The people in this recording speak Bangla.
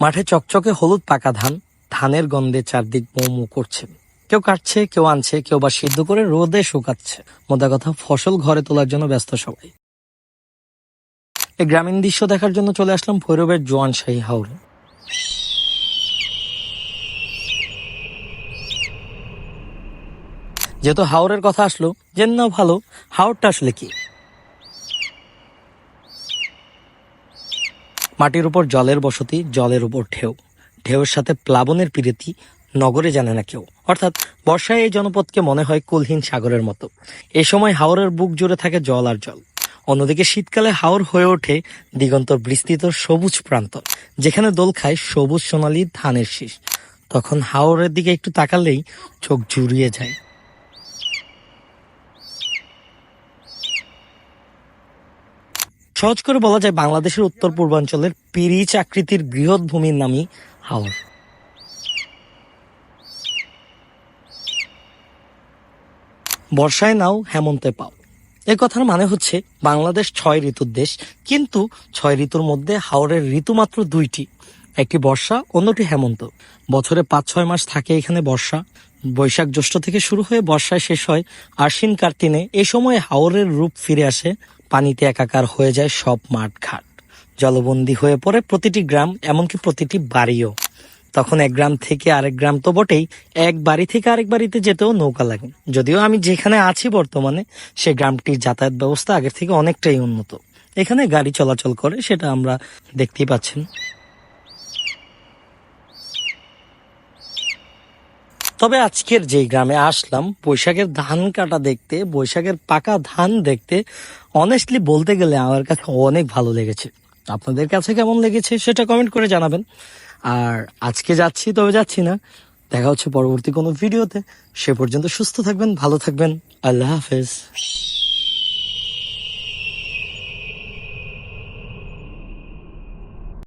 মাঠে চকচকে হলুদ পাকা ধান, ধানের গন্ধে চারদিক মৌ মৌ করছে। কেউ কাটছে, কেউ আনছে, কেউ বা সিদ্ধ করে রোদে শুকাচ্ছে। মোদা কথা, ফসল ঘরে তোলার জন্য ব্যস্ত সবাই। এই গ্রামীণ দৃশ্য দেখার জন্য চলে আসলাম ভৈরবের জোয়ান শাহী হাওড়ে যেহেতু হাওড়ের কথা আসলো, জেন ভালো হাওড়টা আসলে কি? মাটির উপর জলের বসতি, জলের উপর ঢেউ। ঢেউয়ের সাথে প্লাবনের পিরেতি নগরে জানে না কেউ। অর্থাৎ বর্ষায় এই জনপদকে মনে হয় কুলহীন সাগরের মতো। এ সময় হাওরের বুক জুড়ে থাকে জল আর জল। অন্যদিকে শীতকালে হাওর হয়ে ওঠে দিগন্তর বিস্তৃত সবুজ প্রান্তর যেখানে দোল খায় সবুজ সোনালি ধানের শীষ। তখন হাওরের দিকে একটু তাকালেই চোখ জুড়িয়ে যায়। সহজ করে বলা যায়, বাংলাদেশের উত্তর পূর্বাঞ্চলের পিরিচ আকৃতির বৃহৎ ভূমির নামই হাওর। বর্ষায় নাও, হেমন্তে পাও। এ কথার মানে হচ্ছে, বাংলাদেশ ছয় ঋতুর দেশ, কিন্তু ছয় ঋতুর মধ্যে হাওরের ঋতু মাত্র দুইটি। একটি বর্ষা, অন্যটি হেমন্ত। বছরে পাঁচ ছয় মাস থাকে এখানে বর্ষা। বৈশাখ জ্যৈষ্ঠ থেকে শুরু হয়ে বর্ষায় শেষ হয় আশ্বিন কার্তিনে। এ সময় হাওরের রূপ ফিরে আসে। পানিতে একাকার হয়ে যায় সব মাঠ ঘাট জলবন্দী হয়ে পড়ে প্রতিটি গ্রাম, এমনকি প্রতিটি বাড়িও। তখন এক গ্রাম থেকে আরেক গ্রাম তো বটেই। এক বাড়ি থেকে আরেক বাড়িতে যেতেও নৌকা লাগে। যদিও আমি যেখানে আছি বর্তমানে, সে গ্রামটির যাতায়াত ব্যবস্থা আগের থেকে অনেকটাই উন্নত। এখানে গাড়ি চলাচল করে, সেটা আমরা দেখতেই পাচ্ছেন। তবে আজকের যেই গ্রামে আসলাম, বৈশাখের ধান কাটা দেখতে, বৈশাখের পাকা ধান দেখতে অনেস্টলি বলতে গেলে আমার কাছে অনেক ভালো লেগেছে। আপনাদের কাছে কেমন লেগেছে সেটা কমেন্ট করে জানাবেন। আর আজকে যাচ্ছি, তবে যাচ্ছি না। দেখা হচ্ছে পরবর্তী কোনো ভিডিওতে। সে পর্যন্ত সুস্থ থাকবেন, ভালো থাকবেন। আল্লাহ হাফেজ।